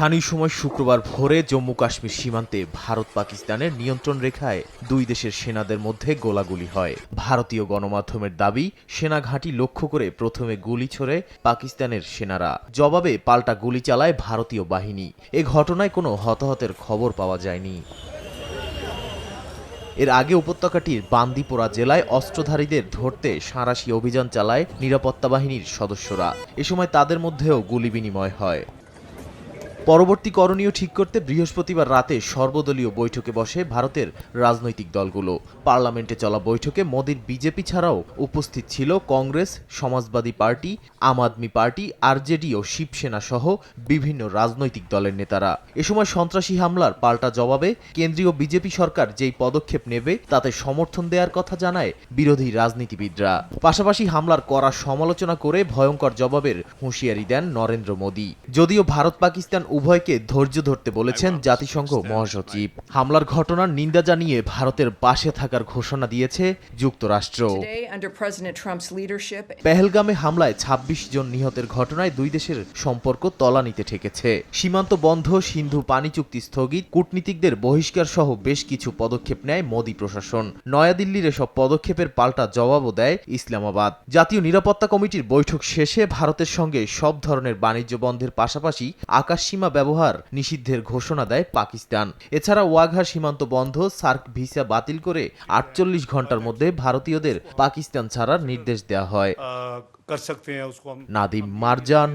স্থানীয় সময় শুক্রবার ভোরে জম্মু কাশ্মীর সীমান্তে ভারত পাকিস্তানের নিয়ন্ত্রণ রেখায় দুই দেশের সেনাদের মধ্যে গোলাগুলি হয়। ভারতীয় গণমাধ্যমের দাবি, সেনা ঘাঁটি লক্ষ্য করে প্রথমে গুলি ছোড়ে পাকিস্তানের সেনারা। জবাবে পাল্টা গুলি চালায় ভারতীয় বাহিনী। এ ঘটনায় কোনো হতাহতের খবর পাওয়া যায়নি। এর আগে উপত্যকাটির বান্দিপোরা জেলায় অস্ত্রধারীদের ধরতে সাঁড়াশি অভিযান চালায় নিরাপত্তা বাহিনীর সদস্যরা। এ সময় তাদের মধ্যেও গুলি বিনিময় হয়। পরবর্তী করণীয় ঠিক করতে বৃহস্পতিবার রাতে সর্বদলীয় বৈঠকে বসে ভারতের রাজনৈতিক দলগুলো। পার্লামেন্টে চলা বৈঠকে মোদীর বিজেপি ছাড়াও উপস্থিত ছিল Congress, Samajwadi Party, Aam Aadmi Party, RJD ও শিবসেনা সহ বিভিন্ন রাজনৈতিক দলের নেতারা। এ সময় সন্ত্রাসী হামলার পাল্টা জবাবে কেন্দ্রীয় বিজেপি সরকার যেই পদক্ষেপ নেবে তাতে সমর্থন দেওয়ার কথা জানায় বিরোধী রাজনীতিবিদরা। পাশাপাশি হামলার করা সমালোচনা করে ভয়ঙ্কর জবাবের হুঁশিয়ারি দেন নরেন্দ্র মোদী। যদিও ভারত পাকিস্তান উভয়কে ধৈর্য ধরতে বলেছেন জাতিসংঘ মহাসচিব। হামলার ঘটনার নিন্দা জানিয়ে ভারতের পাশে থাকার ঘোষণা দিয়েছে যুক্তরাষ্ট্র। পেহেলগামে হামলায় ২৬ জন নিহতের ঘটনায় দুই দেশের সম্পর্ক তলানিতে ঠেকেছে। সীমান্ত বন্ধ সিন্ধু পানি চুক্তি স্থগিত কূটনীতিকদের বহিষ্কার সহ বেশ কিছু পদক্ষেপ নেয় মোদী প্রশাসন। নয়াদিল্লির এসব পদক্ষেপের পাল্টা জবাবও দেয় ইসলামাবাদ। জাতীয় নিরাপত্তা কমিটির বৈঠক শেষে ভারতের সঙ্গে সব ধরনের বাণিজ্য বন্ধের পাশাপাশি আকাশসীমা সীমা ব্যবহার নিষিদ্ধের ঘোষণা দেয় পাকিস্তান। এছাড়া ওয়াঘা সীমান্ত বন্ধ সার্ক ভিসা বাতিল করে আটচল্লিশ ঘণ্টার মধ্যে ভারতীয়দের পাকিস্তান ছাড়ার নির্দেশ দেওয়া হয়। নাদিম মারজান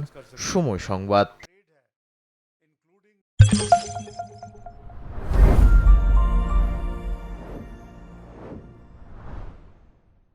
সময় সংবাদ।